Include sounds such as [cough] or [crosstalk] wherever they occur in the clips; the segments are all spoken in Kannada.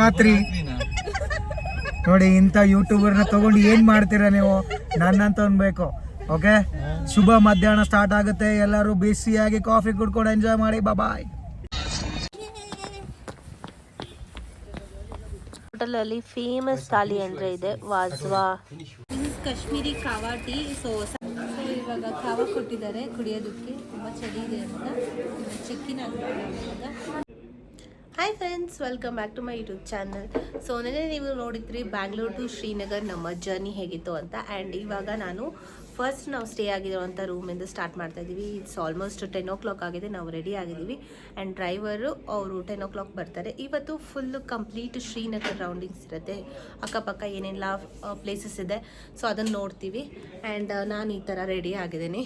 ರಾತ್ರಿ ನೋಡಿ ಇಂಥ ಯೂಟ್ಯೂಬರ್ನ ತಗೊಂಡು ಏನ್ ಮಾಡ್ತೀರಾ ನೀವು? ನನ್ನಂತ ಅನ್ಬೇಕು ಓಕೆ? ಶುಭ ಮಧ್ಯಾಹ್ನ ಸ್ಟಾರ್ಟ್ ಆಗುತ್ತೆ. ಎಲ್ಲರೂ ಬಿಸಿಯಾಗಿ ಕಾಫಿ ಕುಡ್ಕೊಂಡು ಎಂಜಾಯ್ ಮಾಡಿ. ಬಾಯ್ ಹೋಟೆಲಲ್ಲಿ ಫೇಮಸ್ ಥಾಲಿ ಅಂದರೆ ಇದೆ wazwan. Kashmiri kahwa tea so so ಇವಾಗ ಕಾವಾ ಕೊಟ್ಟಿದ್ದಾರೆ ಕುಡಿಯೋದಕ್ಕೆ. ತುಂಬ ಚಳಿ ಇದೆ ಅಂತ. ಚೆಕ್ಕಿನ hi friends welcome back to my YouTube channel so ನೆನೆ ನೀವು ನೋಡಿದ್ರಿ ಬ್ಯಾಂಗ್ಳೂರ್ ಟು ಶ್ರೀನಗರ್ ನಮ್ಮ ಜರ್ನಿ ಹೇಗಿತ್ತು ಅಂತ. ಆ್ಯಂಡ್ ಇವಾಗ ನಾನು ಫಸ್ಟ್ ನಾವು ಸ್ಟೇ ಆಗಿರುವಂಥ ರೂಮಿಂದ ಸ್ಟಾರ್ಟ್ ಮಾಡ್ತಾ ಇದ್ದೀವಿ. It's almost ten o'clock ಆಗಿದೆ. ನಾವು ರೆಡಿ ಆಗಿದ್ದೀವಿ. ಆ್ಯಂಡ್ ಡ್ರೈವರು ಅವರು ಟೆನ್ ಓ ಕ್ಲಾಕ್ ಬರ್ತಾರೆ. ಇವತ್ತು ಫುಲ್ಲು ಕಂಪ್ಲೀಟ್ ಶ್ರೀನಗರ್ ರೌಂಡಿಂಗ್ಸ್ ಇರುತ್ತೆ. ಅಕ್ಕಪಕ್ಕ ಏನೆಲ್ಲ ಪ್ಲೇಸಸ್ ಇದೆ. ಸೊ ಅದನ್ನು ನೋಡ್ತೀವಿ. ಆ್ಯಂಡ್ ನಾನು ಈ ಥರ ರೆಡಿ ಆಗಿದ್ದೀನಿ.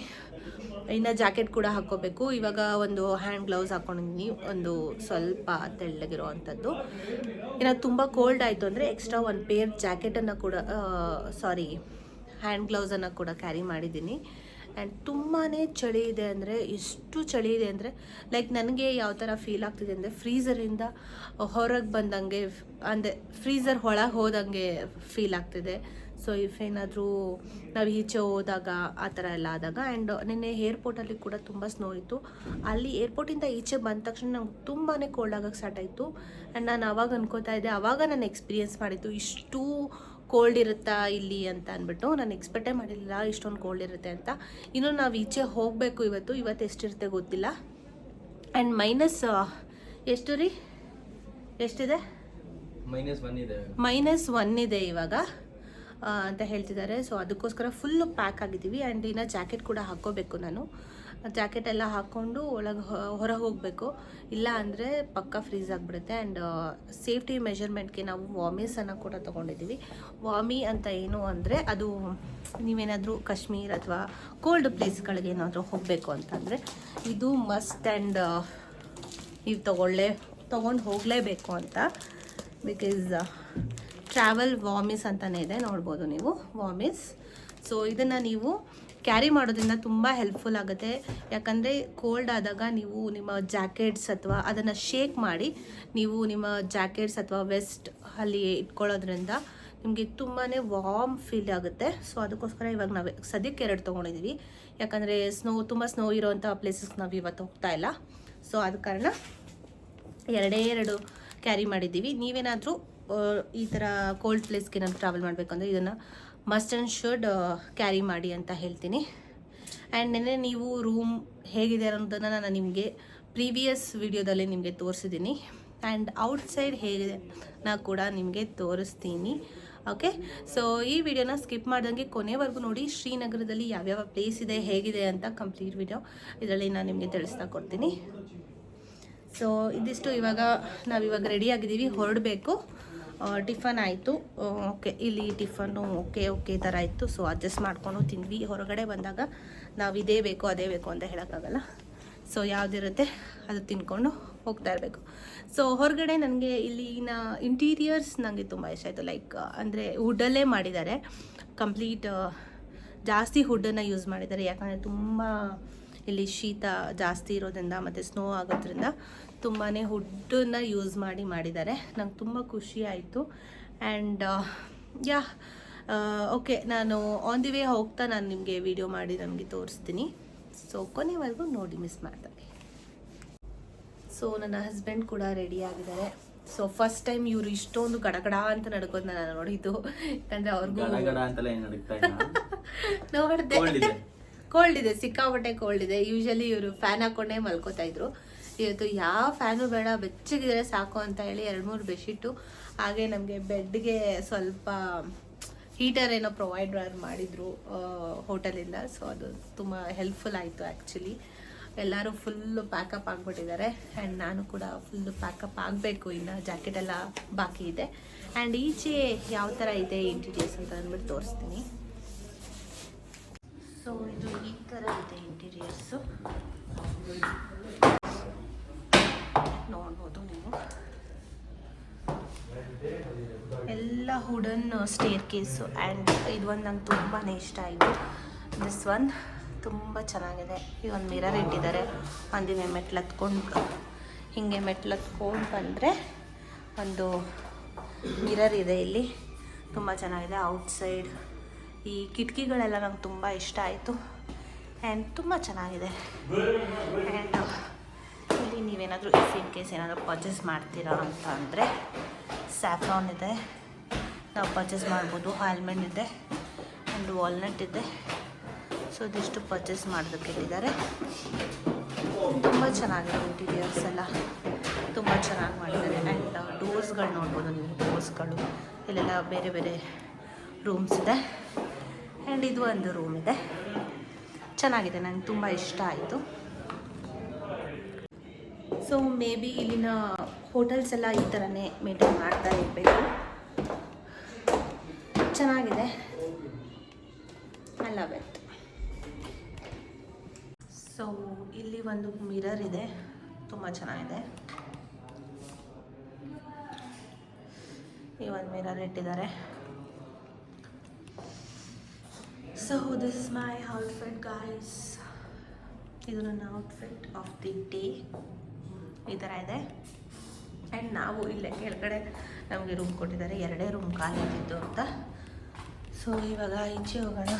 ಇನ್ನು ಜಾಕೆಟ್ ಕೂಡ ಹಾಕ್ಕೋಬೇಕು. ಇವಾಗ ಒಂದು ಹ್ಯಾಂಡ್ ಗ್ಲೌಸ್ ಹಾಕ್ಕೊಂಡಿದ್ದೀನಿ ಒಂದು ಸ್ವಲ್ಪ ತೆಳ್ಳಗಿರುವಂಥದ್ದು ಇನ್ನು ತುಂಬ ಕೋಲ್ಡ್ ಆಯಿತು ಅಂದರೆ ಎಕ್ಸ್ಟ್ರಾ ಒಂದು ಪೇರ್ ಜಾಕೆಟನ್ನು ಕೂಡ ಸಾರಿ ಹ್ಯಾಂಡ್ ಗ್ಲೌಸನ್ನು ಕೂಡ ಕ್ಯಾರಿ ಮಾಡಿದ್ದೀನಿ. ಆ್ಯಂಡ್ ತುಂಬಾ ಚಳಿ ಇದೆ ಅಂದರೆ, ಎಷ್ಟು ಚಳಿ ಇದೆ ಅಂದರೆ ಲೈಕ್ ನನಗೆ ಯಾವ ಥರ ಫೀಲ್ ಆಗ್ತಿದೆ ಅಂದರೆ ಫ್ರೀಸರಿಂದ ಹೊರಗೆ ಬಂದಂಗೆ, ಅಂದರೆ ಫ್ರೀಸರ್ ಒಳಗೆ ಹೋದಂಗೆ ಫೀಲ್ ಆಗ್ತಿದೆ. ಸೊ ಇಫ್ ಏನಾದರೂ ನಾವು ಈಚೆ ಹೋದಾಗ ಆ ಥರ ಎಲ್ಲ ಆದಾಗ ಆ್ಯಂಡ್ ನಿನ್ನೆ ಏರ್ಪೋರ್ಟಲ್ಲಿ ಕೂಡ ತುಂಬ ಸ್ನೋ ಇತ್ತು. ಅಲ್ಲಿ ಏರ್ಪೋರ್ಟಿಂದ ಈಚೆ ಬಂದ ತಕ್ಷಣ ನಂಗೆ ತುಂಬಾ ಕೋಲ್ಡ್ ಆಗೋಕ್ಕೆ ಸ್ಟಾರ್ಟ್ ಆಯಿತು. ಆ್ಯಂಡ್ ನಾನು ಆವಾಗ ಅನ್ಕೋತಾ ಇದ್ದೆ ಆವಾಗ ನಾನು ಎಕ್ಸ್ಪೀರಿಯೆನ್ಸ್ ಮಾಡಿದ್ದು ಇಷ್ಟು ಕೋಲ್ಡ್ ಇರುತ್ತಾ ಇಲ್ಲಿ ಅಂತ ಅಂದ್ಬಿಟ್ಟು ನಾನು ಎಕ್ಸ್ಪೆಕ್ಟೇ ಮಾಡಿರಲಿಲ್ಲ ಇಷ್ಟೊಂದು ಕೋಲ್ಡ್ ಇರುತ್ತೆ ಅಂತ. ಇನ್ನು ನಾವು ಈಚೆ ಹೋಗಬೇಕು ಇವತ್ತು ಇವತ್ತು ಎಷ್ಟಿರುತ್ತೆ ಗೊತ್ತಿಲ್ಲ. ಆ್ಯಂಡ್ ಮೈನಸ್ ಎಷ್ಟು ರೀ? ಎಷ್ಟಿದೆ? ಮೈನಸ್ ಒನ್ ಇದೆ. ಮೈನಸ್ ಒನ್ ಇದೆ ಇವಾಗ ಅಂತ ಹೇಳ್ತಿದ್ದಾರೆ. ಸೊ ಅದಕ್ಕೋಸ್ಕರ ಫುಲ್ಲು ಪ್ಯಾಕ್ ಆಗಿದ್ದೀವಿ. ಆ್ಯಂಡ್ ಇನ್ನು ಜಾಕೆಟ್ ಕೂಡ ಹಾಕ್ಕೋಬೇಕು ನಾನು. ಜಾಕೆಟ್ ಎಲ್ಲ ಹಾಕ್ಕೊಂಡು ಒಳಗೆ ಹೊರ ಹೋಗಬೇಕು. ಇಲ್ಲ ಅಂದರೆ ಪಕ್ಕ ಫ್ರೀಸ್ ಆಗಿಬಿಡುತ್ತೆ. ಆ್ಯಂಡ್ ಸೇಫ್ಟಿ ಮೆಷರ್ಮೆಂಟ್ಗೆ ನಾವು ವಾಮೀಸನ್ನು ಕೂಡ ತೊಗೊಂಡಿದ್ದೀವಿ. ವಾಮಿ ಅಂತ ಏನು ಅಂದರೆ ಅದು ನೀವೇನಾದರೂ ಕಾಶ್ಮೀರ್ ಅಥವಾ ಕೋಲ್ಡ್ ಪ್ಲೇಸ್ಗಳಿಗೆ ಏನಾದರೂ ಹೋಗಬೇಕು ಅಂತಂದರೆ ಇದು ಮಸ್ಟ್ ಆ್ಯಂಡ್ ನೀವು ತಗೊಳ್ಳೇ, ತೊಗೊಂಡು ಹೋಗಲೇಬೇಕು ಅಂತ. ಬಿಕಾಸ್ ಟ್ರಾವೆಲ್ ವಾಮಿಸ್ ಅಂತಲೇ ಇದೆ. ನೋಡ್ಬೋದು ನೀವು ವಾಮಿಸ್ ಸೊ ಇದನ್ನು ನೀವು ಕ್ಯಾರಿ ಮಾಡೋದ್ರಿಂದ ತುಂಬ ಹೆಲ್ಪ್ಫುಲ್ ಆಗುತ್ತೆ. ಯಾಕಂದರೆ ಕೋಲ್ಡ್ ಆದಾಗ ನೀವು ನಿಮ್ಮ ಜಾಕೆಟ್ಸ್ ಅಥವಾ ಅದನ್ನು ಶೇಕ್ ಮಾಡಿ ನೀವು ನಿಮ್ಮ ಜಾಕೆಟ್ಸ್ ಅಥವಾ ವೆಸ್ಟ್ ಅಲ್ಲಿ ಇಟ್ಕೊಳ್ಳೋದ್ರಿಂದ ನಿಮಗೆ ತುಂಬಾ ವಾರ್ಮ್ ಫೀಲ್ ಆಗುತ್ತೆ. ಸೊ ಅದಕ್ಕೋಸ್ಕರ ಇವಾಗ ನಾವು ಸದ್ಯಕ್ಕೆ ಎರಡು ತೊಗೊಂಡಿದ್ದೀವಿ ಯಾಕಂದರೆ ಸ್ನೋ ತುಂಬ ಸ್ನೋ ಇರೋವಂಥ ಪ್ಲೇಸಸ್ಗೆ ನಾವು ಇವತ್ತು ಹೋಗ್ತಾ ಇಲ್ಲ. ಸೊ ಆದ ಕಾರಣ ಎರಡೇ ಎರಡು ಕ್ಯಾರಿ ಮಾಡಿದ್ದೀವಿ. ನೀವೇನಾದರೂ ಈ ಥರ ಕೋಲ್ಡ್ ಪ್ಲೇಸ್ಗೆ ನಾನು ಟ್ರಾವೆಲ್ ಮಾಡಬೇಕಂದ್ರೆ ಇದನ್ನು ಮಸ್ಟ್ ಆ್ಯಂಡ್ ಶುಡ್ ಕ್ಯಾರಿ ಮಾಡಿ ಅಂತ ಹೇಳ್ತೀನಿ. ಆ್ಯಂಡ್ ನಿನ್ನೆ ನೀವು ರೂಮ್ ಹೇಗಿದೆ ಅನ್ನೋದನ್ನು ನಾನು ನಿಮಗೆ ಪ್ರೀವಿಯಸ್ ವಿಡಿಯೋದಲ್ಲಿ ನಿಮಗೆ ತೋರಿಸಿದ್ದೀನಿ. ಆ್ಯಂಡ್ ಔಟ್ಸೈಡ್ ಹೇಗಿದೆ ನಾ ಕೂಡ ನಿಮಗೆ ತೋರಿಸ್ತೀನಿ. ಓಕೆ? ಸೊ, ಈ ವಿಡಿಯೋನ ಸ್ಕಿಪ್ ಮಾಡ್ದಂಗೆ ಕೊನೆವರೆಗೂ ನೋಡಿ. ಶ್ರೀನಗರದಲ್ಲಿ ಯಾವ್ಯಾವ ಪ್ಲೇಸ್ ಇದೆ, ಹೇಗಿದೆ ಅಂತ ಕಂಪ್ಲೀಟ್ ವಿಡಿಯೋ ಇದರಲ್ಲಿ ನಾನು ನಿಮಗೆ ತಿಳಿಸ್ತಾ ಕೊಡ್ತೀನಿ. ಸೊ ಇದಿಷ್ಟು ಇವಾಗ ನಾವಿವಾಗ ರೆಡಿ ಆಗಿದ್ದೀವಿ. ಹೊರಡಬೇಕು. ಟಿಫನ್ ಆಯಿತು. ಓಕೆ, ಇಲ್ಲಿ ಟಿಫನ್ನು ಓಕೆ ಓಕೆ ಥರ ಇತ್ತು. ಸೊ ಅಡ್ಜಸ್ಟ್ ಮಾಡ್ಕೊಂಡು ತಿಂದ್ವಿ. ಹೊರಗಡೆ ಬಂದಾಗ ನಾವು ಇದೇ ಬೇಕು, ಅದೇ ಬೇಕು ಅಂತ ಹೇಳೋಕ್ಕಾಗಲ್ಲ. ಸೊ ಯಾವುದಿರುತ್ತೆ ಅದು ತಿನ್ಕೊಂಡು ಹೋಗ್ತಾ ಇರಬೇಕು. ಸೊ ಹೊರಗಡೆ ನನಗೆ ಇಲ್ಲಿನ ಇಂಟೀರಿಯರ್ಸ್ ನನಗೆ ತುಂಬ ಇಷ್ಟ ಆಯಿತು. ಲೈಕ್ ಅಂದರೆ ವುಡ್ಡಲ್ಲೇ ಮಾಡಿದ್ದಾರೆ. ಕಂಪ್ಲೀಟ್ ಜಾಸ್ತಿ ಹುಡ್ಡನ್ನು ಯೂಸ್ ಮಾಡಿದ್ದಾರೆ. ಯಾಕಂದರೆ ತುಂಬ ಇಲ್ಲಿ ಶೀತ ಜಾಸ್ತಿ ಇರೋದ್ರಿಂದ ಮತ್ತು ಸ್ನೋ ಆಗೋದ್ರಿಂದ ತುಂಬಾ ಹುಡ್ಡನ್ನ ಯೂಸ್ ಮಾಡಿ ಮಾಡಿದ್ದಾರೆ. ನಂಗೆ ತುಂಬ ಖುಷಿ ಆಯಿತು. ಆ್ಯಂಡ್ ಯಾ ಓಕೆ ನಾನು ಆನ್ ದಿ ವೇ ಹೋಗ್ತಾ ನಾನು ನಿಮಗೆ ವಿಡಿಯೋ ಮಾಡಿ ನಮಗೆ ತೋರಿಸ್ತೀನಿ. ಸೊ ಕೊನೆವರೆಗೂ ನೋಡಿ ಮಿಸ್ ಮಾಡ್ತಾರೆ ಸೊ ನನ್ನ ಹಸ್ಬೆಂಡ್ ಕೂಡ ರೆಡಿ ಆಗಿದ್ದಾರೆ. ಸೊ ಫಸ್ಟ್ ಟೈಮ್ ಇವರು ಇಷ್ಟೊಂದು ಗಡಗಡ ಅಂತ ನಡ್ಕೊಂಡು ನಾನು ನೋಡಿದ್ದು. ಯಾಕಂದ್ರೆ ಅವ್ರಿಗೂ [laughs] ನೋಡಿದೆ. ಕೋಲ್ಡ್ ಇದೆ, ಸಿಕ್ಕಾಪಟ್ಟೆ ಕೋಲ್ಡ್ ಇದೆ. ಯೂಶಲಿ ಇವರು ಫ್ಯಾನ್ ಹಾಕೊಂಡೇ ಮಲ್ಕೋತಾ ಇದ್ರು. ಇವತ್ತು ಯಾವ ಫ್ಯಾನು ಬೇಡ, ಬೆಚ್ಚಗಿದ್ರೆ ಸಾಕು ಅಂತ ಹೇಳಿ ಎರಡು ಮೂರು ಬೆಡ್ಶೀಟು ಹಾಗೆ ನಮಗೆ ಬೆಡ್ಗೆ ಸ್ವಲ್ಪ ಹೀಟರ್ ಏನೋ ಪ್ರೊವೈಡ್ ಮಾಡಿದ್ರು ಹೋಟೆಲಿಂದ ಸೊ ಅದು ತುಂಬ ಹೆಲ್ಪ್ಫುಲ್ ಆಯಿತು ಆ್ಯಕ್ಚುಲಿ ಎಲ್ಲರೂ ಫುಲ್ಲು ಪ್ಯಾಕಪ್ ಆಗಿಬಿಟ್ಟಿದ್ದಾರೆ. ಆ್ಯಂಡ್ ನಾನು ಕೂಡ ಫುಲ್ಲು ಪ್ಯಾಕಪ್ ಆಗಬೇಕು. ಇನ್ನು ಜಾಕೆಟ್ ಎಲ್ಲ ಬಾಕಿ ಇದೆ. ಆ್ಯಂಡ್ ಈಚೆ ಯಾವ ಥರ ಇದೆ ಇಂಟೀರಿಯರ್ಸ್ ಅಂತ ಅಂದ್ಬಿಟ್ಟು ತೋರಿಸ್ತೀನಿ. ಸೊ ಇದು ಈ ಥರ ಇದೆ ಇಂಟೀರಿಯರ್ಸು. ನೋಡ್ಬೋದು ನೀವು. ಎಲ್ಲ ವುಡನ್ ಸ್ಟೇರ್ ಕೇಸು ಆ್ಯಂಡ್ ಇದು ಒಂದು ನಂಗೆ ತುಂಬಾ ಇಷ್ಟ ಆಯಿತು. ದಿಸ್ ಒನ್ ತುಂಬ ಚೆನ್ನಾಗಿದೆ. ಈ ಒಂದು ಮಿರರ್ ಇಟ್ಟಿದ್ದಾರೆ. ಒಂದಿನ ಮೆಟ್ಲು ಹತ್ಕೊಂಡು, ಹೀಗೆ ಮೆಟ್ಲು ಹತ್ಕೊಂಡು ಬಂದರೆ ಒಂದು ಮಿರರ್ ಇದೆ ಇಲ್ಲಿ. ತುಂಬ ಚೆನ್ನಾಗಿದೆ. ಔಟ್ಸೈಡ್ ಈ ಕಿಟಕಿಗಳೆಲ್ಲ ನಂಗೆ ತುಂಬ ಇಷ್ಟ ಆಯಿತು. ಆ್ಯಂಡ್ ತುಂಬ ಚೆನ್ನಾಗಿದೆ. ಆ್ಯಂಡ್ ಇಲ್ಲಿ ನೀವೇನಾದರೂ ಇಫ್ ಇನ್ ಕೇಸ್ ಏನಾದರೂ ಪರ್ಚೇಸ್ ಮಾಡ್ತೀರಾ ಅಂತ ಅಂದರೆ ಸ್ಯಾಫ್ರಾನ್ ಇದೆ. ನಾವು ಪರ್ಚೇಸ್ ಮಾಡ್ಬೋದು ಆಲ್ಮಂಡ್ ಇದೆ ಆ್ಯಂಡ್ ವಾಲ್ನಟ್ ಇದೆ. ಸೊ ಇದಿಷ್ಟು ಪರ್ಚೇಸ್ ಮಾಡೋದಕ್ಕೆ ಇಟ್ಟಿದ್ದಾರೆ. ತುಂಬ ಚೆನ್ನಾಗಿದೆ ಇಂಟೀರಿಯರ್ಸ್ ಎಲ್ಲ. ತುಂಬ ಚೆನ್ನಾಗಿ ಮಾಡಿದ್ದಾರೆ. ಆ್ಯಂಡ್ ಡೋರ್ಸ್ಗಳು ನೋಡ್ಬೋದು ನೀವು ಡೋರ್ಸ್ಗಳು ಇಲ್ಲೆಲ್ಲ ಬೇರೆ ಬೇರೆ ರೂಮ್ಸ್ ಇದೆ. ಆ್ಯಂಡ್ ಇದು ಒಂದು ರೂಮ್ ಇದೆ. ಚೆನ್ನಾಗಿದೆ, ನಂಗೆ ತುಂಬ ಇಷ್ಟ ಆಯಿತು. ಸೊ ಮೇ ಬಿ ಇಲ್ಲಿನ ಹೋಟೆಲ್ಸ್ ಎಲ್ಲ ಈ ಥರನೇ ಮೇಂಟೈನ್ ಮಾಡ್ತಾ ಇರಬೇಕು. ಚೆನ್ನಾಗಿದೆ. ಐ ಲವ್ ಇಟ್ ಸೊ ಇಲ್ಲಿ ಒಂದು ಮಿರರ್ ಇದೆ. ತುಂಬ ಚೆನ್ನಾಗಿದೆ. ಈ ಒಂದು ಮಿರರ್ ಇಟ್ಟಿದ್ದಾರೆ. So this is my outfit guys ಇದು ನನ್ನ ಔಟ್ಫಿಟ್ ಆಫ್ ದಿ ಡೇ ಈ ಥರ ಇದೆ. ಆ್ಯಂಡ್ ನಾವು ಇಲ್ಲೇ ಕೆಳಗಡೆ ನಮಗೆ ರೂಮ್ ಕೊಟ್ಟಿದ್ದಾರೆ. ಎರಡೇ ರೂಮ್ ಖಾಲಿ ಇದ್ದಿದ್ದು ಅಂತ. ಸೊ ಇವಾಗ ಈಚೆ ಹೋಗೋಣ.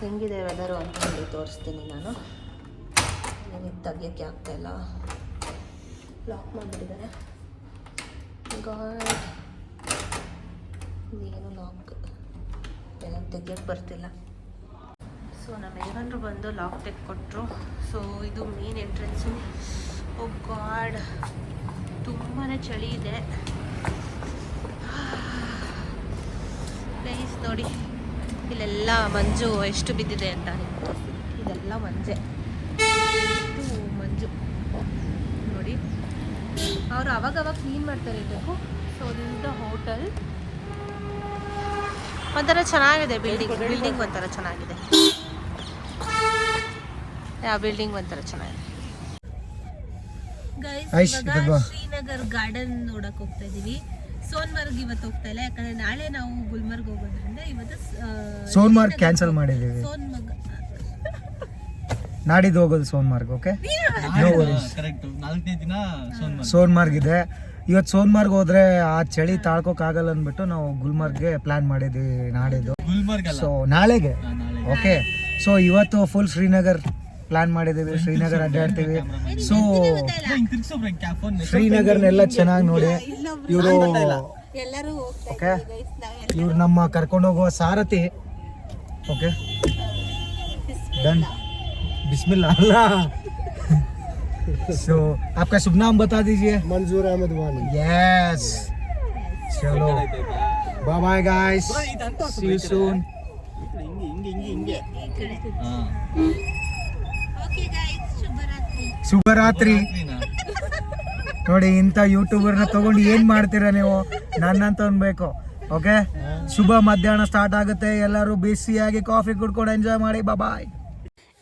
ಹೆಂಗಿದೆ ವೆದರು ಅಂತ ಹೇಳಿ ತೋರಿಸ್ತೀನಿ ನಾನು. ನನಗೆ ತೆಗಿಯೋಕ್ಕೆ ಆಗ್ತಾಯಿಲ್ಲ ಲಾಕ್ ಮಾಡಿಬಿಟ್ಟಿದ್ದಾರೆ. ಗಾಡ್ ಏನು ಲಾಕ್ ಎಲ್ಲ ತೆಗಿಯೋಕ್ಕೆ ಬರ್ತಿಲ್ಲ. ಸೊ ನಮ್ಮ ಯಜಮಾನ್ರು ಬಂದು ಲಾಕ್ ತೆಗೆ ಕೊಟ್ಟರು ಸೊ ಇದು ಮೇನ್ ಎಂಟ್ರೆನ್ಸು ಓ ಗಾಡ್ ತುಂಬಾ ಚಳಿ ಇದೆ. [sighs] ಪ್ಲೇಸ್ ನೋಡಿ. ಇಲ್ಲೆಲ್ಲ ಮಂಜು ಎಷ್ಟು ಬಿದ್ದಿದೆ ಅಂತ ಇದೆಲ್ಲ ಮಂಜೆ. ಇದು ಮಂಜು. ನೋಡಿ. ಅವರು ಅವಾಗ ಅವಾಗ ಕ್ಲೀನ್ ಮಾಡ್ತಾರೆ ಇರಬೇಕು ಸೊ ದಿಸ್ ಹೋಟೆಲ್ ಒಂಥರ ಚೆನ್ನಾಗಿದೆ ಬಿಲ್ಡಿಂಗ್ ಬಿಲ್ಡಿಂಗ್ ಒಂಥರ ಚೆನ್ನಾಗಿದೆ. ಯಾವ ಬಿಲ್ಡಿಂಗ್ ಒಂಥರ ಚೆನ್ನಾಗಿದೆ. ಶ್ರೀನಗರ್ ಗಾರ್ಡನ್ ನೋಡಕ್ ಹೋಗ್ತಾ ಇದೀವಿ. ಸೋನ್ಮಾರ್ಗ್ ಇವತ್ತು ಹೋಗ್ತಾ ಇಲ್ಲ ಯಾಕಂದ್ರೆ ನಾಳೆ ನಾವು ಗುಲ್ಮರ್ಗ್ ಹೋಗೋದ್ರಿಂದ ಇವತ್ತು ಆ, ಸೋನ್ಮಾರ್ಗ್ ಕ್ಯಾನ್ಸಲ್ ಮಾಡಿದೀವಿ ಸೋನ್ಮರ್ಗ್ ನಾಡಿದ್ದು ಹೋಗೋದು ಸೋನ್ಮಾರ್ಗ್ ಓಕೆ ನಾಲ್ಕನೇ ದಿನ ಸೋನ್ಮಾರ್ಗ್ ಇದೆ. ಇವತ್ತು ಸೋನ್ಮಾರ್ಗ್ ಹೋದ್ರೆ ಆ ಚಳಿ ತಾಳ್ಕೋಕ್ಕಾಗಲ್ಲ ಅಂದ್ಬಿಟ್ಟು ನಾವು ಗುಲ್ಮರ್ಗ್ಗೆ ಪ್ಲಾನ್ ಮಾಡಿದ್ವಿ ನಾಡಿದ್ದು ಸೊ ನಾಳೆಗೆ? ಓಕೆ ಸೊ ಇವತ್ತು ಫುಲ್ ಶ್ರೀನಗರ್ ಪ್ಲಾನ್ ಮಾಡಿದ್ದೀವಿ ಶ್ರೀನಗರ್ ಅಡ್ಡಾಡ್ತೀವಿ. ಸೊ ಶ್ರೀನಗರ್ನೆಲ್ಲ ಚೆನ್ನಾಗಿ ನೋಡಿ. ಇವರು ಓಕೆ ಇವ್ರು ನಮ್ಮ ಕರ್ಕೊಂಡೋಗುವ ಸಾರಥಿ. ಓಕೆ ಡನ್ ಬಿಸ್ಮಿಲ್ಲ ಅಲ್ಲ. सो आपका शुभ नाम बता दीजिए मंजूर अहमद वानी यस चलो bye bye guys see you soon ಹಾ. ಓಕೆ ಗೈಸ್ ಶುಭರಾತ್ರಿ ಶುಭರಾತ್ರಿ ರಾತ್ರಿನಾ? ನೋಡಿ ಇಂಥ ಯೂಟ್ಯೂಬರ್ನ ತಗೊಂಡು ಏನ್ ಮಾಡ್ತೀರಾ ನೀವು ನನ್ನಂತ ಅನ್ಬೇಕು ಓಕೆ ಶುಭ ಮಧ್ಯಾಹ್ನ ಸ್ಟಾರ್ಟ್ ಆಗುತ್ತೆ ಎಲ್ಲರೂ ಬಿಸಿಯಾಗಿ ಕಾಫಿ ಕುಡ್ಕೊಂಡು ಎಂಜಾಯ್ ಮಾಡಿ ಬಾಯ್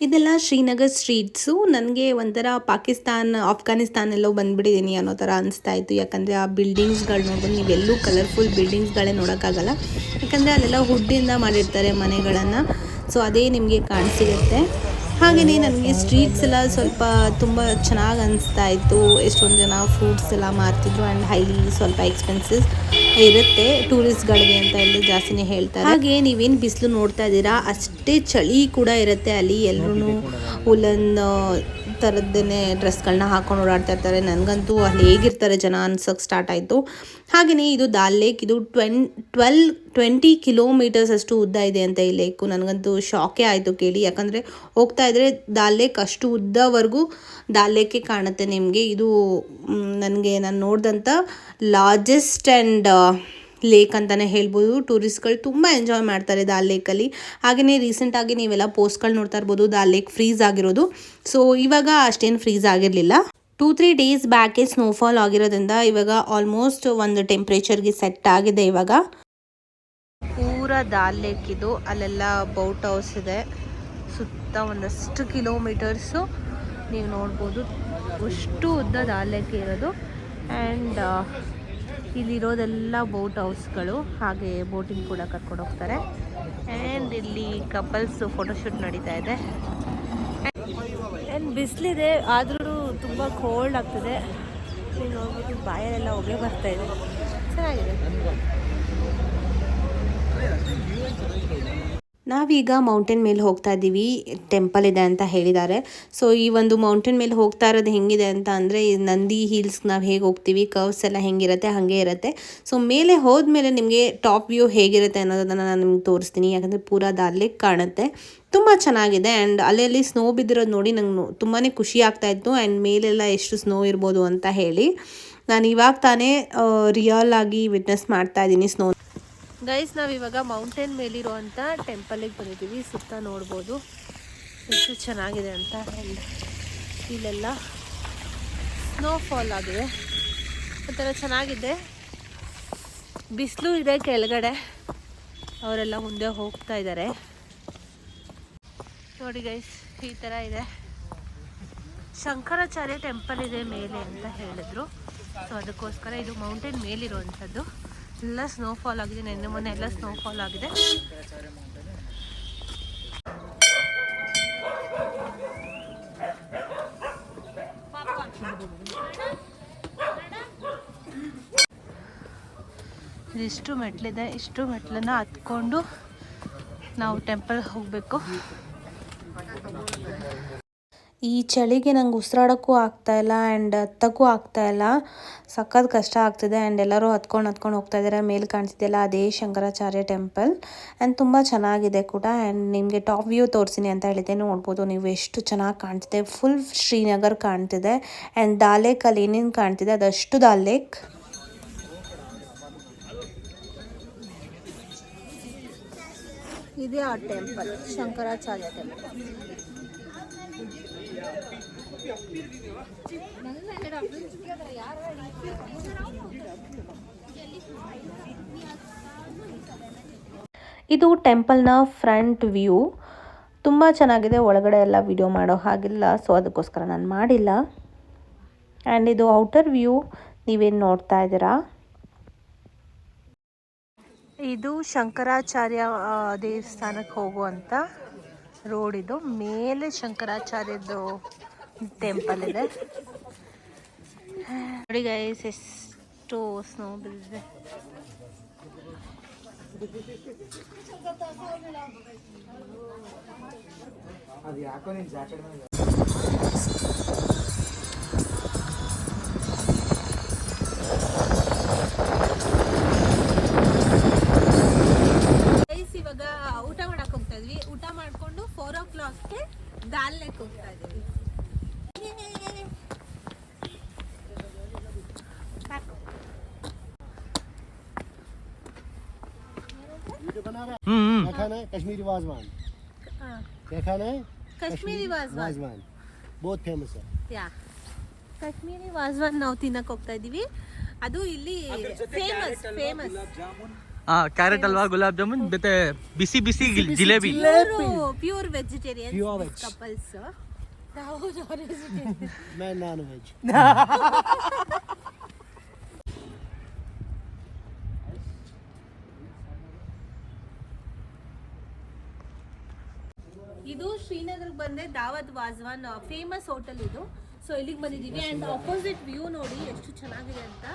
ಇದೆಲ್ಲ ಶ್ರೀನಗರ್ ಸ್ಟ್ರೀಟ್ಸು. ನನಗೆ ಒಂಥರ ಪಾಕಿಸ್ತಾನ್ ಆಫ್ಘಾನಿಸ್ತಾನ್ ಎಲ್ಲೋ ಬಂದ್ಬಿಟ್ಟಿದ್ದೀನಿ ಅನ್ನೋ ಥರ ಅನಿಸ್ತಾ ಇತ್ತು. ಯಾಕಂದರೆ ಆ ಬಿಲ್ಡಿಂಗ್ಸ್ಗಳು ನೋಡ್ಬೋದು ನೀವೆಲ್ಲೂ ಕಲರ್ಫುಲ್ ಬಿಲ್ಡಿಂಗ್ಸ್ಗಳೇ ನೋಡೋಕ್ಕಾಗಲ್ಲ. ಯಾಕಂದರೆ ಅಲ್ಲೆಲ್ಲ ಹುಡ್ಡಿಂದ ಮಾಡಿರ್ತಾರೆ ಮನೆಗಳನ್ನು. ಸೊ, ಅದೇ ನಿಮಗೆ ಕಾಣಿಸಿರುತ್ತೆ. ಹಾಗೆಯೇ ನನಗೆ ಸ್ಟ್ರೀಟ್ಸ್ ಎಲ್ಲ ಸ್ವಲ್ಪ ತುಂಬ ಚೆನ್ನಾಗಿ ಅನಿಸ್ತಾ ಇತ್ತು. ಎಷ್ಟೊಂದು ಜನ ಫ್ರೂಟ್ಸ್ ಎಲ್ಲ ಮಾರ್ತಿದ್ರು ಆ್ಯಂಡ್ ಹೈಲಿ ಸ್ವಲ್ಪ ಎಕ್ಸ್ಪೆನ್ಸಸ್ ಇರುತ್ತೆ. ಟೂರಿಸ್ಟ್ಗಳಿಗೆ ಅಂತ ಹೇಳಿ ಜಾಸ್ತಿನೇ ಹೇಳ್ತಾರೆ. ಹಾಗೆ ನೀವೇನು ಬಿಸಿಲು ನೋಡ್ತಾ ಇದ್ದೀರಾ? ಅಷ್ಟೇ ಚಳಿ ಕೂಡ ಇರುತ್ತೆ ಅಲ್ಲಿ. ಎಲ್ಲರೂ ಉಲನ್ ಥರದ್ದೇನೆ ಡ್ರೆಸ್ಗಳನ್ನ ಹಾಕೊಂಡು ಓಡಾಡ್ತಾ ಇರ್ತಾರೆ. ನನಗಂತೂ ಅಲ್ಲಿ ಹೇಗಿರ್ತಾರೆ ಜನ ಅನ್ಸೋಕ್ಕೆ ಸ್ಟಾರ್ಟ್ ಆಯಿತು. ಹಾಗೆಯೇ ಇದು ದಾಲ್ ಲೇಕ್, ಇದು ಟ್ವೆನ್, ಟ್ವೆಲ್, ಟ್ವೆಂಟಿ ಕಿಲೋಮೀಟರ್ಸ್ ಅಷ್ಟು ಉದ್ದ ಇದೆ ಅಂತ ಈ ಲೇಕು. ನನಗಂತೂ ಶಾಕೇ ಆಯಿತು ಕೇಳಿ. ಯಾಕಂದರೆ ಹೋಗ್ತಾ ಇದ್ದರೆ ದಾಲ್ ಲೇಕ್ ಅಷ್ಟು ಉದ್ದವರೆಗೂ ದಾಲ್ ಲೇಕೆ ಕಾಣುತ್ತೆ ನಿಮಗೆ. ಇದು ನನಗೆ ನಾನು ನೋಡಿದಂಥ ಲಾರ್ಜೆಸ್ಟ್ ಆ್ಯಂಡ್ ಲೇಕ್ ಅಂತಲೇ ಹೇಳ್ಬೋದು. ಟೂರಿಸ್ಟ್ಗಳು ತುಂಬ ಎಂಜಾಯ್ ಮಾಡ್ತಾರೆ ದಾಲ್ ಲೇಕಲ್ಲಿ. ಹಾಗೆಯೇ ರೀಸೆಂಟಾಗಿ ನೀವೆಲ್ಲ ಪೋಸ್ಟ್ಗಳು ನೋಡ್ತಾ ಇರ್ಬೋದು, ದಾಲ್ ಲೇಕ್ ಫ್ರೀಸ್ ಆಗಿರೋದು. ಸೊ, ಇವಾಗ ಅಷ್ಟೇನು ಫ್ರೀಸ್ ಆಗಿರಲಿಲ್ಲ. ಟೂ, ತ್ರೀ ಡೇಸ್ ಬ್ಯಾಕೇ ಸ್ನೋಫಾಲ್ ಆಗಿರೋದ್ರಿಂದ ಇವಾಗ ಆಲ್ಮೋಸ್ಟ್ ಒಂದು ಟೆಂಪ್ರೇಚರ್ಗೆ ಸೆಟ್ ಆಗಿದೆ ಇವಾಗ. ಪೂರ ದಾಲ್ ಲೇಕ್ ಇದು. ಅಲ್ಲೆಲ್ಲ ಬೌಟ್ ಹೌಸ್ ಇದೆ. ಸುತ್ತ ಒಂದಷ್ಟು ಕಿಲೋಮೀಟರ್ಸು ನೀವು ನೋಡ್ಬೋದು. ಅಷ್ಟು ಉದ್ದ ದಾಲ್ ಲೇಕ್ ಇರೋದು. ಆ್ಯಂಡ್ ಇಲ್ಲಿರೋದೆಲ್ಲ ಬೋಟ್ ಹೌಸ್ಗಳು ಹಾಗೆ ಬೋಟಿಂಗ್ ಕೂಡ ಕರ್ಕೊಂಡು ಹೋಗ್ತಾರೆ. ಆ್ಯಂಡ್ ಇಲ್ಲಿ ಕಪಲ್ಸ್ ಫೋಟೋಶೂಟ್ ನಡೀತಾ ಇದೆ. ಆ್ಯಂಡ್ ಬಿಸಿಲಿದೆ, ಆದರೂ ತುಂಬ ಕೋಲ್ಡ್ ಆಗ್ತದೆ. ನೀವು ನೋಡ್ಬೋದು ಬಾಯಲ್ಲೆಲ್ಲ ಬರ್ತಾ ಇದೆ. ಚೆನ್ನಾಗಿದೆ. ನಾವೀಗ ಮೌಂಟೇನ್ ಮೇಲೆ ಹೋಗ್ತಾ ಇದ್ದೀವಿ. ಟೆಂಪಲ್ ಇದೆ ಅಂತ ಹೇಳಿದ್ದಾರೆ. ಸೊ ಈ ಒಂದು ಮೌಂಟೇನ್ ಮೇಲೆ ಹೋಗ್ತಾ ಇರೋದು ಹೆಂಗಿದೆ ಅಂತ ಅಂದರೆ ನಂದಿ ಹಿಲ್ಸ್ ನಾವು ಹೇಗೆ ಹೋಗ್ತೀವಿ ಕರ್ವ್ಸ್ ಎಲ್ಲ ಹೆಂಗಿರುತ್ತೆ, ಹಾಗೆ ಇರುತ್ತೆ. ಸೊ ಮೇಲೆ ಹೋದ್ಮೇಲೆ ನಿಮಗೆ ಟಾಪ್ ವ್ಯೂ ಹೇಗಿರುತ್ತೆ ಅನ್ನೋದನ್ನು ನಾನು ನಿಮ್ಗೆ ತೋರಿಸ್ತೀನಿ. ಯಾಕಂದರೆ ಪೂರ ದಾರ್ಲಿ ಕಾಣುತ್ತೆ. ತುಂಬ ಚೆನ್ನಾಗಿದೆ ಆ್ಯಂಡ್ ಅಲ್ಲಲ್ಲಿ ಸ್ನೋ ಬಿದ್ದಿರೋದು ನೋಡಿ ನಂಗೆ ತುಂಬಾ ಖುಷಿ ಆಗ್ತಾ ಇತ್ತು. ಆ್ಯಂಡ್ ಮೇಲೆಲ್ಲ ಎಷ್ಟು ಸ್ನೋ ಇರ್ಬೋದು ಅಂತ ಹೇಳಿ. ನಾನು ಇವಾಗ ತಾನೇ ರಿಯಲ್ ಆಗಿ ವಿಟ್ನೆಸ್ ಮಾಡ್ತಾ ಇದ್ದೀನಿ ಸ್ನೋ ಗೈಸ್ ನಾವು ಇವಾಗ ಮೌಂಟೇನ್ ಮೇಲಿರುವಂಥ ಟೆಂಪಲಿಗೆ ಬಂದಿದ್ದೀವಿ. ಸುತ್ತ ನೋಡ್ಬೋದು. ಎಷ್ಟು ಚೆನ್ನಾಗಿದೆ ಅಂತ ಆ್ಯಂಡ್ ಇಲ್ಲೆಲ್ಲ ಸ್ನೋ ಫಾಲ್ ಆಗಿದೆ. ಒಂಥರ ಚೆನ್ನಾಗಿದೆ. ಬಿಸಿಲು ಇದೆ ಕೆಳಗಡೆ. ಅವರೆಲ್ಲ ಮುಂದೆ ಹೋಗ್ತಾ ಇದ್ದಾರೆ. ನೋಡಿ ಗೈಸ್ ಈ ಥರ ಇದೆ. ಶಂಕರಾಚಾರ್ಯ ಟೆಂಪಲ್ ಇದೆ ಮೇಲೆ ಅಂತ ಹೇಳಿದ್ರು. ಸೊ ಅದಕ್ಕೋಸ್ಕರ ಇದು ಮೌಂಟೇನ್ ಮೇಲಿರುವಂಥದ್ದು. ಎಲ್ಲ ಸ್ನೋಫಾಲ್ ಆಗಿದೆ, ನೆನ್ನೆ ಮೊನ್ನೆ ಎಲ್ಲ ಸ್ನೋಫಾಲ್ ಆಗಿದೆ. ಇದಿಷ್ಟು ಮೆಟ್ಲಿದೆ, ಇಷ್ಟು ಮೆಟ್ಲನ್ನ ಹತ್ಕೊಂಡು ನಾವು ಟೆಂಪಲ್ ಹೋಗಬೇಕು. ಈ ಚಳಿಗೆ ನಂಗೆ ಉಸಿರಾಡೋಕ್ಕೂ ಆಗ್ತಾಯಿಲ್ಲ ಆ್ಯಂಡ್ ಹತ್ತಕ್ಕೂ ಆಗ್ತಾಯಿಲ್ಲ ಸಖತ್ ಕಷ್ಟ ಆಗ್ತಿದೆ ಆ್ಯಂಡ್ ಎಲ್ಲರೂ ಹತ್ಕೊಂಡು ಹತ್ಕೊಂಡು ಹೋಗ್ತಾ ಇದ್ದಾರೆ ಮೇಲೆ ಕಾಣಿಸ್ತಿದೆಯಲ್ಲ ಅದೇ ಶಂಕರಾಚಾರ್ಯ ಟೆಂಪಲ್ ಆ್ಯಂಡ್ ತುಂಬ ಚೆನ್ನಾಗಿದೆ ಕೂಡ ಆ್ಯಂಡ್ ನಿಮಗೆ ಟಾಪ್ ವ್ಯೂ ತೋರಿಸಿನಿ ಅಂತ ಹೇಳಿದ್ದೆ. ನೋಡ್ಬೋದು ನೀವು ಎಷ್ಟು ಚೆನ್ನಾಗಿ ಕಾಣ್ತಿದೆ. ಫುಲ್ ಶ್ರೀನಗರ್ ಕಾಣ್ತಿದೆ. ಆ್ಯಂಡ್ ದಾಲೇಕ್ ಅಲ್ಲಿ ಏನೇನು ಕಾಣ್ತಿದೆ, ಅದಷ್ಟು ದಾಲೇಕ್ ಇದೆ ಆ ಟೆಂಪಲ್ ಶಂಕರಾಚಾರ್ಯ ಟೆಂಪಲ್ ಇದು ಟೆಂಪಲ್ನ ಫ್ರಂಟ್ ವ್ಯೂ ತುಂಬ ಚೆನ್ನಾಗಿದೆ. ಒಳಗಡೆ ಎಲ್ಲ ವಿಡಿಯೋ ಮಾಡೋ ಹಾಗಿಲ್ಲ. ಸೊ ಅದಕ್ಕೋಸ್ಕರ ನಾನು ಮಾಡಿಲ್ಲ. ಆ್ಯಂಡ್ ಇದು ಔಟರ್ ವ್ಯೂ ನೀವೇನು ನೋಡ್ತಾ ಇದ್ದೀರಾ? ಇದು ಶಂಕರಾಚಾರ್ಯ ದೇವಸ್ಥಾನಕ್ಕೆ ಹೋಗುವಂಥ ರೋಡ್ ಇದು. ಮೇಲೆ ಶಂಕರಾಚಾರ್ಯದ್ದು ಟೆಂಪಲ್ ಇದೆ. ನೋಡಿ ಗೈಸ್ ಎಷ್ಟು ಸ್ನೋ ಬಿದ್ದಿದೆ. ಅದು ಯಾಕೋ ನೀನು ಜಾಕೆಟ್ ಗೈಸ್ कश्मीरी वाजवान क्या खाना है ಕಾಶ್ಮೀರಿ ವಾಜ್ವಾನ್ वाजवान बहुत फेमस है ಯಾ ಕಾಶ್ಮೀರಿ ವಾಜ್ವಾನ್ ನಾವು ತಿನ್ನಕ್ ಹೋಗ್ತಾ ಇದೀವಿ ಅದು ಇಲ್ಲಿ ಫೇಮಸ್ ಫೇಮಸ್ ಹಾ ಕ್ಯಾರೆಟ್ ಹಲ್ವಾ ಗುಲಾಬ್ ಜಾಮೂನ್ ಮತ್ತೆ ಬಿಸಿ ಬಿಸಿ Gill- jalebi pure vegetarian Pure veg. Couples ನಾವು मैं ಇದು ಶ್ರೀನಗರ್ಗೆ ಬಂದೆ ದಾವತ್ ವಾಜ್ವಾನ್ ಫೇಮಸ್ ಹೋಟೆಲ್ ಇದು ಸೊ ಇಲ್ಲಿಗೆ ಬಂದಿದ್ದೀವಿ ಆ್ಯಂಡ್ ಆಪೋಸಿಟ್ ವ್ಯೂ ನೋಡಿ ಎಷ್ಟು ಚೆನ್ನಾಗಿದೆ ಅಂತ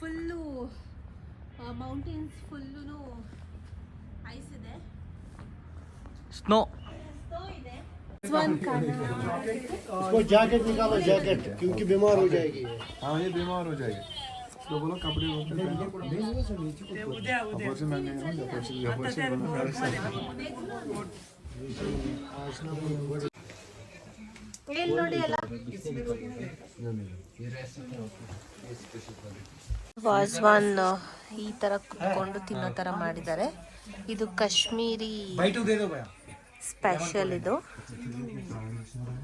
ಫುಲ್ಲು ಮೌಂಟೇನ್ಸ್ ಫುಲ್ಲು ಐಸ್ ಇದೆ ಸ್ನೋ ವಾಜ್ವಾನ್ ಖಾನ इसको जैकेट निकालो जैकेट क्योंकि बीमार हो जाएगी ये हाँ ये बीमार हो जाएगी तो बोलो कपड़े वपड़े ವಾಜ್ವಾನ್ ಈ ತರ ಕುತ್ಕೊಂಡು ತಿನ್ನೋ ತರ ಮಾಡಿದ್ದಾರೆ. ಇದು ಕಾಶ್ಮೀರಿ ಸ್ಪೆಷಲ್ ಇದು.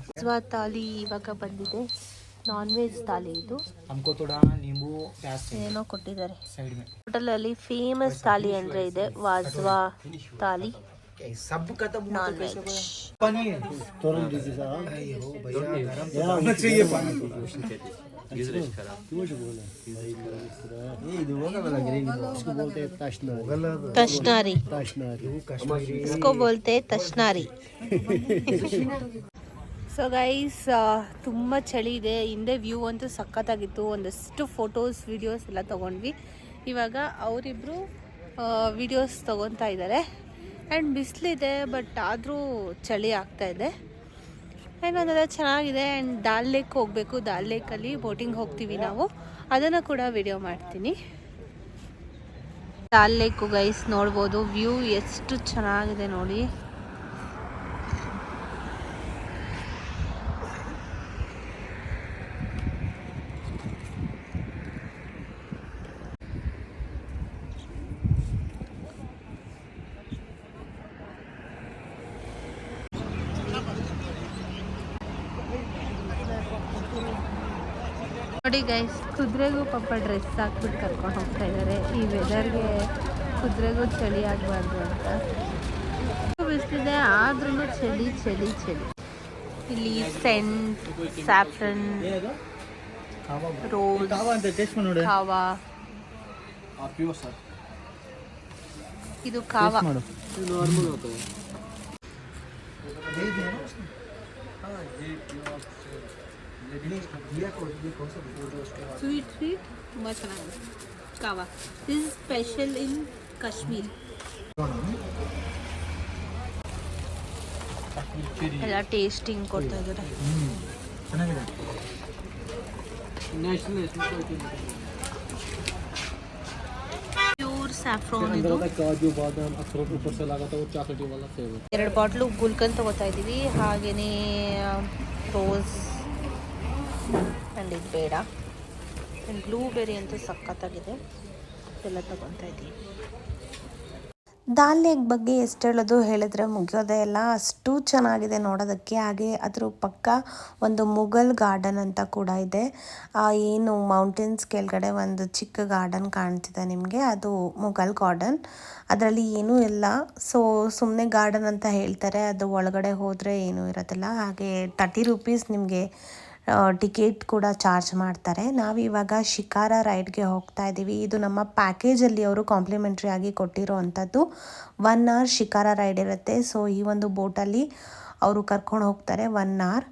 ವಾಜ್ವಾ ತಾಲಿ ಇವಾಗ ಬಂದಿದೆ. ನಾನ್ ವೆಜ್ ತಾಲಿ ಇದು. ಏನೋ ಕೊಟ್ಟಿದ್ದಾರೆ. ಹೋಟೆಲ್ ಅಲ್ಲಿ ಫೇಮಸ್ ತಾಲಿ ಅಂದ್ರೆ ಇದೆ. ವಾಜ್ವಾ ತಾಲಿ सब खत्म ನಾನ್ ವೆಜ್ पानी है तुरंत दीजिए साहब होना चाहिए पानी क्यों जो बोला इसको बोलते हैं तशनारी ತಶ್ನಾರಿ तशनारी इसको बोलते ತಶ್ನಾರಿ ಸೊ ಗೈಸ್ ತುಂಬ ಚಳಿ ಇದೆ ಹಿಂದೆ ವ್ಯೂ ಅಂತೂ ಸಖತ್ತಾಗಿತ್ತು ಒಂದಷ್ಟು ಫೋಟೋಸ್ ವಿಡಿಯೋಸ್ ಎಲ್ಲ ತೊಗೊಂಡ್ವಿ ಇವಾಗ ಅವರಿಬ್ಬರು ವಿಡಿಯೋಸ್ ತೊಗೊತಾ ಇದ್ದಾರೆ ಆ್ಯಂಡ್ ಬಿಸಿಲಿದೆ, ಬಟ್ ಆದರೂ ಚಳಿ ಆಗ್ತಾ ಇದೆ. ಆ್ಯಂಡ್ ಅದೆಲ್ಲ ಚೆನ್ನಾಗಿದೆ, ಆ್ಯಂಡ್ ದಾಲ್ ಲೇಕ್ ಹೋಗಬೇಕು. ದಾಲ್ ಲೇಕಲ್ಲಿ ಬೋಟಿಂಗ್ ಹೋಗ್ತೀವಿ ನಾವು. ಅದನ್ನು ಕೂಡ ವಿಡಿಯೋ ಮಾಡ್ತೀನಿ. ದಾಲ್ ಲೇಕು ಗೈಸ್ ನೋಡ್ಬೋದು. ವ್ಯೂ ಎಷ್ಟು ಚೆನ್ನಾಗಿದೆ ನೋಡಿ. ನೋಡಿ ಗೈಸ್ ಕುದುರೆಗೂ ಪಾಪ ಡ್ರೆಸ್ ಹಾಕ್ಬಿಟ್ಟು ಕರ್ಕೊಂಡು ಹೋಗ್ತಾ ಇದ್ದಾರೆ ಈ ವೆದರ್ಗೆ ಕುದುರೆಗೂ ಚಳಿ ಆಗಬಾರ್ದು ಅಂತ. ಬಿಸಿಲಿದೆ ಆದ್ರೂ ಚಳಿ ಚಳಿ ಚಳಿ. ಇಲ್ಲಿ ಸೆಂಟ್ ಸ್ಯಾಫ್ರನ್ ರೋಸ್ ಕಾವಾ ಇದು kahwa sweet ಸ್ವೀಟ್ ತುಂಬ ಚೆನ್ನಾಗಿದೆ kahwa this is special in Kashmir ಎಲ್ಲ ಟೇಸ್ಟಿಂಗ್ ಕೊಡ್ತಾ ಇದ್ದಾರೆ ಚೆನ್ನಾಗಿದೆ ಪ್ಯೂರ್ ಸ್ಯಾಫ್ರೋನ್ ಇದು काजू बादाम अखरोट ऊपर से लगा था वो चॉकलेटी वाला फ्लेवर ಎರಡು ಬಾಟ್ಲು ಗುಲ್ಕನ್ ತಗೋತಾ ಇದ್ದೀವಿ ಹಾಗೆಯೇ ರೋಸ್ ಇದು ಬೇಡ. ಬ್ಲೂಬೆರಿ ಅಂತೂ ಸಖತ್ತಾಗಿದೆ. ಎಲ್ಲ ತಗೊತಾ ಇದ್ದೀನಿ. ದಾಲ್ ಎಗ್ ಬಗ್ಗೆ ಎಷ್ಟು ಹೇಳೋದು ಹೇಳಿದ್ರೆ ಮುಗಿಯೋದೇ ಇಲ್ಲ. ಅಷ್ಟು ಚೆನ್ನಾಗಿದೆ ನೋಡೋದಕ್ಕೆ. ಹಾಗೆ ಅದ್ರ ಪಕ್ಕ ಒಂದು ಮುಘಲ್ ಗಾರ್ಡನ್ ಅಂತ ಕೂಡ ಇದೆ. ಏನು ಮೌಂಟೇನ್ಸ್ ಕೆಳಗಡೆ ಒಂದು ಚಿಕ್ಕ ಗಾರ್ಡನ್ ಕಾಣ್ತಿದೆ ನಿಮಗೆ. ಅದು ಮುಘಲ್ ಗಾರ್ಡನ್ ಅದರಲ್ಲಿ ಏನೂ ಇಲ್ಲ. ಸೊ ಸುಮ್ಮನೆ ಗಾರ್ಡನ್ ಅಂತ ಹೇಳ್ತಾರೆ. ಅದು ಒಳಗಡೆ ಹೋದರೆ ಏನೂ ಇರೋದಿಲ್ಲ. ಹಾಗೆ ತರ್ಟಿ ರುಪೀಸ್ ನಿಮಗೆ ಟಿಕೆಟ್ ಕೂಡ ಚಾರ್ಜ್ ಮಾಡ್ತಾರೆ. ನಾವಿವಾಗ ಶಿಕಾರ ರೈಡ್ಗೆ ಹೋಗ್ತಾ ಇದ್ದೀವಿ. ಇದು ನಮ್ಮ ಪ್ಯಾಕೇಜಲ್ಲಿ ಅವರು ಕಾಂಪ್ಲಿಮೆಂಟ್ರಿ ಆಗಿ ಕೊಟ್ಟಿರೋ ಅಂಥದ್ದು ಒನ್ ಅವರ್ ಶಿಕಾರ ರೈಡ್ ಇರುತ್ತೆ. ಸೊ ಈ ಒಂದು ಬೋಟಲ್ಲಿ ಅವರು ಕರ್ಕೊಂಡು ಹೋಗ್ತಾರೆ ಒನ್ ಅವರ್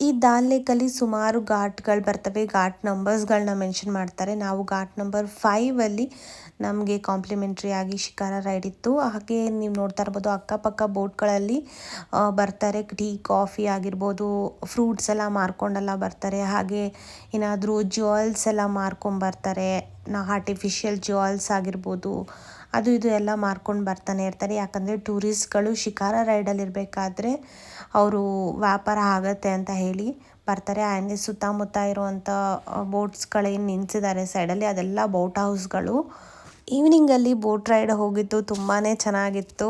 ಈ ದಾಲ್ ಲೇಕಲ್ಲಿ ಸುಮಾರು ಘಾಟ್ಗಳು ಬರ್ತವೆ. ಘಾಟ್ ನಂಬರ್ಸ್ಗಳನ್ನ ಮೆನ್ಷನ್ ಮಾಡ್ತಾರೆ. ನಾವು ಘಾಟ್ ನಂಬರ್ ಫೈವಲ್ಲಿ ನಮಗೆ ಕಾಂಪ್ಲಿಮೆಂಟ್ರಿ ಆಗಿ ಶಿಕಾರ ರೈಡ್ ಇತ್ತು. ಹಾಗೆ ನೀವು ನೋಡ್ತಾ ಇರ್ಬೋದು ಅಕ್ಕಪಕ್ಕ ಬೋಟ್ಗಳಲ್ಲಿ ಬರ್ತಾರೆ. ಟೀ, ಕಾಫಿ ಆಗಿರ್ಬೋದು, ಫ್ರೂಟ್ಸ್ ಎಲ್ಲ ಮಾರ್ಕೊಂಡೆಲ್ಲ ಬರ್ತಾರೆ. ಹಾಗೆ ಏನಾದರೂ ಜ್ಯುವೆಲ್ಸ್ ಎಲ್ಲ ಮಾರ್ಕೊಂಬರ್ತಾರೆ ನಾ, ಆರ್ಟಿಫಿಷಿಯಲ್ ಜ್ಯುವೆಲ್ಸ್ ಆಗಿರ್ಬೋದು, ಅದು ಇದು ಎಲ್ಲ ಮಾರ್ಕೊಂಡು ಬರ್ತಾನೆ ಇರ್ತಾರೆ. ಯಾಕಂದರೆ ಟೂರಿಸ್ಟ್ಗಳು ಶಿಕಾರ ರೈಡಲ್ಲಿ ಇರಬೇಕಾದ್ರೆ ಅವರು ವ್ಯಾಪಾರ ಆಗತ್ತೆ ಅಂತ ಹೇಳಿ ಬರ್ತಾರೆ. ಆ್ಯಂಡ್ ಸುತ್ತಮುತ್ತ ಇರುವಂಥ ಬೋಟ್ಸ್ಗಳೇನು ನಿಲ್ಸಿದ್ದಾರೆ ಸೈಡಲ್ಲಿ ಅದೆಲ್ಲ ಬೋಟ್ ಹೌಸ್ಗಳು ಈವ್ನಿಂಗಲ್ಲಿ ಬೋಟ್ ರೈಡ್ ಹೋಗಿದ್ದು ತುಂಬಾ ಚೆನ್ನಾಗಿತ್ತು.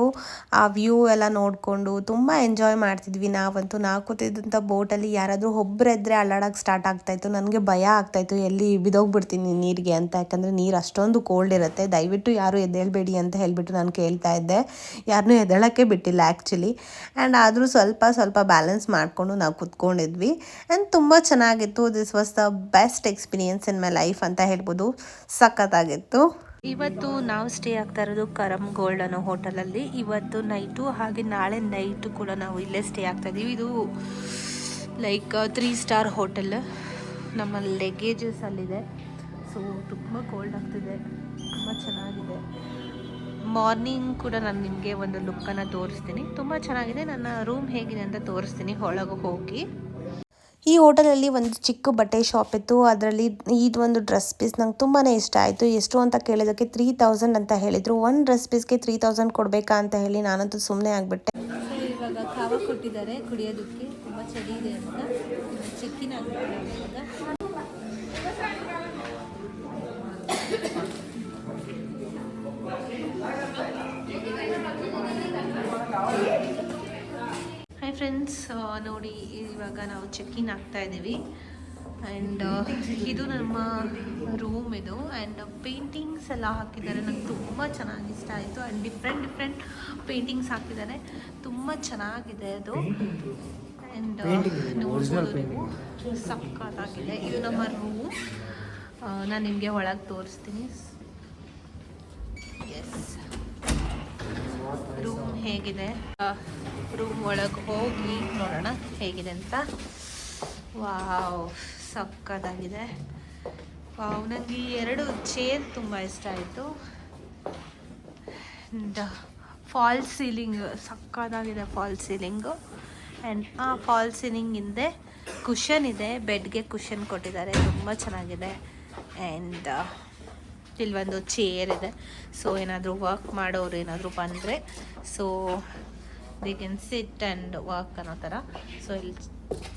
ಆ ವ್ಯೂ ಎಲ್ಲ ನೋಡಿಕೊಂಡು ತುಂಬ ಎಂಜಾಯ್ ಮಾಡ್ತಿದ್ವಿ ನಾವಂತೂ. ನಾವು ಕೂತಿದ್ದಂಥ ಬೋಟಲ್ಲಿ ಯಾರಾದರೂ ಒಬ್ಬರಿದ್ರೆ ಅಲ್ಲಾಡೋಕ್ಕೆ ಸ್ಟಾರ್ಟ್ ಆಗ್ತಾಯಿತ್ತು ನನಗೆ ಭಯ ಆಗ್ತಾಯಿತ್ತು ಎಲ್ಲಿ ಬಿದೋಗ್ಬಿಡ್ತೀನಿ ನೀರಿಗೆ ಅಂತ. ಯಾಕಂದರೆ ನೀರು ಅಷ್ಟೊಂದು ಕೋಲ್ಡ್ ಇರುತ್ತೆ. ದಯವಿಟ್ಟು ಯಾರು ಎದ್ದೇಳಬೇಡಿ ಅಂತ ಹೇಳಿಬಿಟ್ಟು ನಾನು ಕೇಳ್ತಾ ಇದ್ದೆ. ಯಾರನ್ನೂ ಎದ್ದೇಳೋಕ್ಕೆ ಬಿಟ್ಟಿಲ್ಲ ಆ್ಯಕ್ಚುಲಿ ಆ್ಯಂಡ್ ಆದರೂ ಸ್ವಲ್ಪ ಸ್ವಲ್ಪ ಬ್ಯಾಲೆನ್ಸ್ ಮಾಡಿಕೊಂಡು ನಾವು ಕುತ್ಕೊಂಡಿದ್ವಿ. ಆ್ಯಂಡ್ ತುಂಬ ಚೆನ್ನಾಗಿತ್ತು. This was the best experience in my life ಅಂತ ಹೇಳ್ಬೋದು. ಸಖತ್ತಾಗಿತ್ತು. ಇವತ್ತು ನಾವು ಸ್ಟೇ ಆಗ್ತಾ ಇರೋದು ಕರಮ್ ಗೋಲ್ಡ್ ಅನ್ನೋ ಹೋಟೆಲಲ್ಲಿ ಇವತ್ತು ನೈಟು ಹಾಗೆ ನಾಳೆ ನೈಟು ಕೂಡ ನಾವು ಇಲ್ಲೇ ಸ್ಟೇ ಆಗ್ತಾ ಇದ್ದೀವಿ. ಇದು ಲೈಕ್ ತ್ರೀ ಸ್ಟಾರ್ ಹೋಟೆಲ್ ನಮ್ಮ ಲೆಗೇಜಸ್ ಅಲ್ಲಿದೆ. ಸೊ ತುಂಬ ಕೋಲ್ಡ್ ಆಗ್ತಿದೆ. ತುಂಬ ಚೆನ್ನಾಗಿದೆ. ಮಾರ್ನಿಂಗ್ ಕೂಡ ನಾನು ನಿಮಗೆ ಒಂದು ಲುಕ್ಕನ್ನು ತೋರಿಸ್ತೀನಿ. ತುಂಬ ಚೆನ್ನಾಗಿದೆ. ನನ್ನ ರೂಮ್ ಹೇಗಿದೆ ಅಂತ ತೋರಿಸ್ತೀನಿ. ಒಳಗೆ ಹೋಗಿ. ಈ ಹೋಟೆಲಲ್ಲಿ ಒಂದು ಚಿಕ್ಕ ಬಟ್ಟೆ ಶಾಪ್ ಇತ್ತು. ಅದರಲ್ಲಿ ಒಂದು ಡ್ರೆಸ್ ಪೀಸ್ ನಂಗೆ ತುಂಬಾ ಇಷ್ಟ ಆಯಿತು. ಎಷ್ಟು ಅಂತ ಕೇಳಿದಕ್ಕೆ ತ್ರೀ ತೌಸಂಡ್ ಅಂತ ಹೇಳಿದರು. ಒಂದು ಡ್ರೆಸ್ ಪೀಸ್ಗೆ ತ್ರೀ ತೌಸಂಡ್ ಕೊಡಬೇಕಾ ಅಂತ ಹೇಳಿ ನಾನಂತೂ ಸುಮ್ಮನೆ ಆಗಿಬಿಟ್ಟೆ. ಕುಡಿಯೋದಕ್ಕೆ ತುಂಬ ಚಳಿ ಇದೆ ಅಂತ. ಚೆಕ್ಕಿನ್ ಫ್ರೆಂಡ್ಸ್ ನೋಡಿ ಇವಾಗ ನಾವು ಚೆಕ್ ಇನ್ ಆಗ್ತಾ ಇದ್ದೀವಿ ಆ್ಯಂಡ್ ಇದು ನಮ್ಮ ರೂಮ್ ಇದು. ಆ್ಯಂಡ್ ಪೇಂಟಿಂಗ್ಸ್ ಎಲ್ಲ ಹಾಕಿದ್ದಾರೆ. ನಂಗೆ ತುಂಬ ಚೆನ್ನಾಗಿ ಇಷ್ಟ ಆಯಿತು. ಆ್ಯಂಡ್ ಡಿಫ್ರೆಂಟ್ ಡಿಫ್ರೆಂಟ್ ಪೇಂಟಿಂಗ್ಸ್ ಹಾಕಿದ್ದಾರೆ. ತುಂಬ ಚೆನ್ನಾಗಿದೆ ಅದು. ಆ್ಯಂಡ್ ನೋಡ್ಬೋದು ನೀವು. ಸಕ್ಕತ್ತಾಗಿದೆ ಇದು ನಮ್ಮ ರೂಮ್ ನಾನು ನಿಮಗೆ ಒಳಗೆ ತೋರಿಸ್ತೀನಿ. ಎಸ್ ರೂಮ್ ಹೇಗಿದೆ. ರೂಮ್ ಒಳಗೆ ಹೋಗಿ ನೋಡೋಣ ಹೇಗಿದೆ ಅಂತ. ವಾವ್ ಸಕ್ಕದಾಗಿದೆ ನನಗೆ ಈ ಎರಡು ಚೇರ್ ತುಂಬ ಇಷ್ಟ ಆಯಿತು. ಆ್ಯಂಡ್ ಫಾಲ್ ಸೀಲಿಂಗ್ ಸಕ್ಕದಾಗಿದೆ ಫಾಲ್ ಸೀಲಿಂಗು ಆ್ಯಂಡ್ ಆ ಫಾಲ್ ಸೀಲಿಂಗ್ ಹಿಂದೆ ಕುಷನ್ ಇದೆ. ಬೆಡ್ಗೆ ಕುಷನ್ ಕೊಟ್ಟಿದ್ದಾರೆ. ತುಂಬ ಚೆನ್ನಾಗಿದೆ. ಆ್ಯಂಡ್ ಇಲ್ಲಿ ಒಂದು ಚೇರ್ ಇದೆ. ಸೊ ಏನಾದರೂ ವರ್ಕ್ ಮಾಡೋರು ಏನಾದರೂ ಬಂದರೆ so they can sit and walk ಅನ್ನೋ ಥರ. ಸೊ ಇಲ್ಲಿ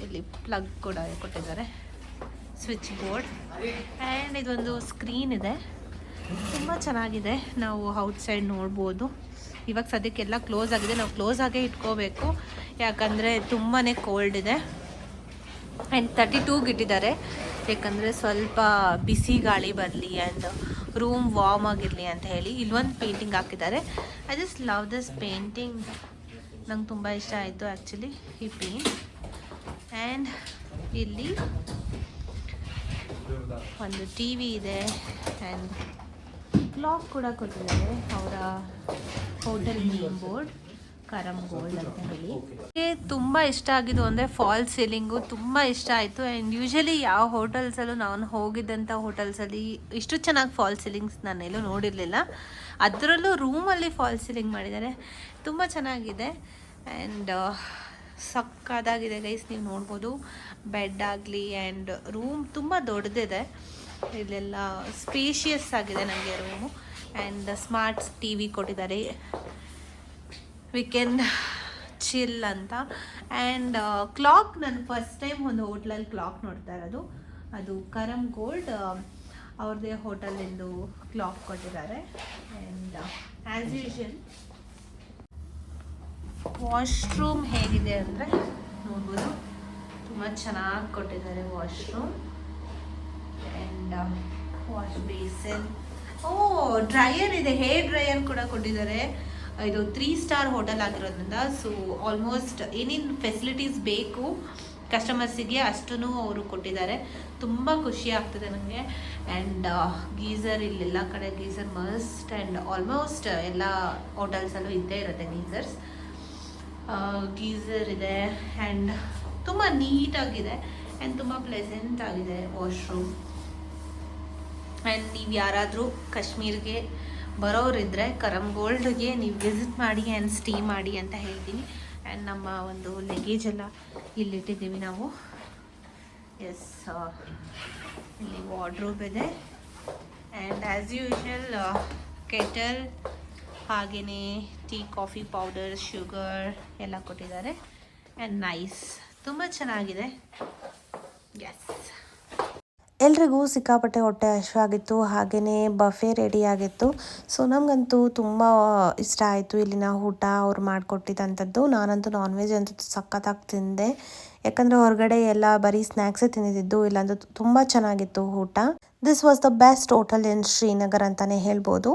ಇಲ್ಲಿ ಪ್ಲಗ್ ಕೂಡ ಕೊಟ್ಟಿದ್ದಾರೆ. ಸ್ವಿಚ್ ಬೋರ್ಡ್ ಆ್ಯಂಡ್ ಇದೊಂದು ಸ್ಕ್ರೀನ್ ಇದೆ. ತುಂಬ ಚೆನ್ನಾಗಿದೆ. ನಾವು ಔಟ್ಸೈಡ್ ನೋಡ್ಬೋದು. ಇವಾಗ ಸದ್ಯಕ್ಕೆಲ್ಲ ಕ್ಲೋಸ್ ಆಗಿದೆ. ನಾವು ಕ್ಲೋಸ್ ಆಗೇ ಇಟ್ಕೋಬೇಕು. ಯಾಕಂದರೆ ತುಂಬಾ ಕೋಲ್ಡ್ ಇದೆ. ಆ್ಯಂಡ್ ತರ್ಟಿ ಟೂಗೆ ಇಟ್ಟಿದ್ದಾರೆ. ಯಾಕಂದರೆ ಸ್ವಲ್ಪ ಬಿಸಿ ಗಾಳಿ ಬರಲಿ ಆ್ಯಂಡ್ ರೂಮ್ ವಾರ್ಮ್ ಆಗಿರಲಿ ಅಂತ ಹೇಳಿ ಇಲ್ಲೊಂದು ಪೇಂಟಿಂಗ್ ಹಾಕಿದ್ದಾರೆ. I just love this painting ನಂಗೆ ತುಂಬ ಇಷ್ಟ ಆಯಿತು ಆ್ಯಕ್ಚುಲಿ ಈ ಆ್ಯಂಡ್ ಇಲ್ಲಿ ಒಂದು ಟಿ ವಿ ಇದೆ ಆ್ಯಂಡ್ ಕ್ಲಾಕ್ ಕೂಡ ಕೊಟ್ಟಿದ್ದಾರೆ ಅವರ hotel name board Karam Gold ಅಂತ ಹೇಳಿ. ನನಗೆ ತುಂಬ ಇಷ್ಟ ಆಗಿದ್ದು ಅಂದರೆ ಫಾಲ್ ಸೀಲಿಂಗು ತುಂಬ ಇಷ್ಟ ಆಯಿತು. ಆ್ಯಂಡ್ ಯೂಶಲಿ ಯಾವ ಹೋಟೆಲ್ಸಲ್ಲೂ ನಾನು ಹೋಗಿದ್ದಂಥ ಹೋಟೆಲ್ಸಲ್ಲಿ ಇಷ್ಟು ಚೆನ್ನಾಗಿ ಫಾಲ್ ಸೀಲಿಂಗ್ಸ್ ನಾನು ಎಲ್ಲೂ ನೋಡಿರಲಿಲ್ಲ. ಅದರಲ್ಲೂ ರೂಮಲ್ಲಿ ಫಾಲ್ ಸೀಲಿಂಗ್ ಮಾಡಿದ್ದಾರೆ. ತುಂಬ ಚೆನ್ನಾಗಿದೆ. ಆ್ಯಂಡ್ ಸಕ್ಕದಾಗಿದೆ ಗೈಸ್ ನೀವು ನೋಡ್ಬೋದು. ಬೆಡ್ ಆಗಲಿ ಆ್ಯಂಡ್ ರೂಮ್ ತುಂಬ ದೊಡ್ಡದಿದೆ. ಇಲ್ಲೆಲ್ಲ ಸ್ಪೇಷಿಯಸ್ ಆಗಿದೆ ನಮಗೆ room and smart T V ಕೊಟ್ಟಿದ್ದಾರೆ. ವಿ ಕ್ಯಾನ್ ಚಿಲ್ ಅಂತ. ಆ್ಯಂಡ್ ಕ್ಲಾಕ್ ನಾನು ಫಸ್ಟ್ ಟೈಮ್ ಒಂದು ಹೋಟ್ಲಲ್ಲಿ ಕ್ಲಾಕ್ ನೋಡ್ತಾ ಇರೋದು. ಅದು ಕರಮ್ ಗೋಲ್ಡ್ ಅವ್ರದ್ದೇ ಹೋಟೆಲಿಂದು ಕ್ಲಾಕ್ ಕೊಟ್ಟಿದ್ದಾರೆ. ಆ್ಯಂಡ್ ಆ್ಯಸ್ ಯೂಶಲ್ ವಾಶ್ರೂಮ್ ಹೇಗಿದೆ ಅಂದರೆ ನೋಡ್ಬೋದು. ತುಂಬ ಚೆನ್ನಾಗಿ ಕೊಟ್ಟಿದ್ದಾರೆ ವಾಶ್ರೂಮ್ ಆ್ಯಂಡ್ ವಾಶ್ ಬೇಸನ್ ಓ ಡ್ರೈಯರ್ ಇದೆ. ಹೇರ್ ಡ್ರೈಯರ್ ಕೂಡ ಕೊಟ್ಟಿದ್ದಾರೆ. ಇದು ತ್ರೀ ಸ್ಟಾರ್ ಹೋಟೆಲ್ ಆಗಿರೋದ್ರಿಂದ ಸೊ ಆಲ್ಮೋಸ್ಟ್ ಏನೇನು ಫೆಸಿಲಿಟೀಸ್ ಬೇಕು ಕಸ್ಟಮರ್ಸಿಗೆ ಅಷ್ಟೂ ಅವರು ಕೊಟ್ಟಿದ್ದಾರೆ. ತುಂಬ ಖುಷಿ ಆಗ್ತದೆ ನನಗೆ. ಆ್ಯಂಡ್ ಗೀಸರ್ ಇಲ್ಲೆಲ್ಲ ಕಡೆ ಗೀಸರ್ ಮಸ್ಟ್ ಆ್ಯಂಡ್ ಆಲ್ಮೋಸ್ಟ್ ಎಲ್ಲ ಹೋಟೆಲ್ಸಲ್ಲೂ ಇದ್ದೇ ಇರುತ್ತೆ ಗೀಸರ್ಸ್. ಗೀಸರ್ ಇದೆ ಆ್ಯಂಡ್ ತುಂಬ ನೀಟಾಗಿದೆ ಆ್ಯಂಡ್ ತುಂಬ ಪ್ಲೆಸೆಂಟ್ ಆಗಿದೆ ವಾಶ್ರೂಮ್ ಆ್ಯಂಡ್ ನೀವು ಯಾರಾದರೂ ಕಾಶ್ಮೀರ್ಗೆ ಬರೋರಿದ್ದರೆ ಕರಮ್ ಗೋಲ್ಡ್ಗೆ ನೀವು ವಿಸಿಟ್ ಮಾಡಿ ಆ್ಯಂಡ್ ಸ್ಟೇ ಮಾಡಿ ಅಂತ ಹೇಳ್ತೀನಿ. ಆ್ಯಂಡ್ ನಮ್ಮ ಒಂದು ಲಗೇಜ್ ಎಲ್ಲ ಇಲ್ಲಿಟ್ಟಿದ್ದೀವಿ ನಾವು. ಎಸ್ ಇಲ್ಲಿ ವಾರ್ಡ್ರೋಬ್ ಇದೆ. ಆ್ಯಂಡ್ ಆ್ಯಸ್ ಯೂಶಲ್ ಕೆಟಲ್ ಹಾಗೆಯೇ ಟೀ ಕಾಫಿ ಪೌಡರ್ ಶುಗರ್ ಎಲ್ಲ ಕೊಟ್ಟಿದ್ದಾರೆ. ಆ್ಯಂಡ್ ನೈಸ್ ತುಂಬ ಚೆನ್ನಾಗಿದೆ. ಎಸ್ ಎಲ್ರಿಗೂ ಸಿಕ್ಕಾಪಟ್ಟೆ ಹೊಟ್ಟೆ ಹಸಿವಾಗಿತ್ತು ಹಾಗೆಯೇ ಬಫೆ ರೆಡಿ ಆಗಿತ್ತು. ಸೊ ನಮಗಂತೂ ತುಂಬ ಇಷ್ಟ ಆಯಿತು ಇಲ್ಲಿನ ಊಟ ಅವ್ರು ಮಾಡಿಕೊಟ್ಟಿದ್ದಂಥದ್ದು ನಾನಂತೂ ನಾನ್ ವೆಜ್ ಅಂತೂ ಸಖತ್ತಾಗಿ ತಿಂದೆ. ಯಾಕಂದರೆ ಹೊರಗಡೆ ಎಲ್ಲ ಬರೀ ಸ್ನ್ಯಾಕ್ಸೇ ತಿಂದಿದ್ದು, ಇಲ್ಲಾಂದ್ರೆ ತುಂಬ ಚೆನ್ನಾಗಿತ್ತು ಊಟ. This was the best hotel in Srinagar ಅಂತಲೇ ಹೇಳ್ಬೋದು.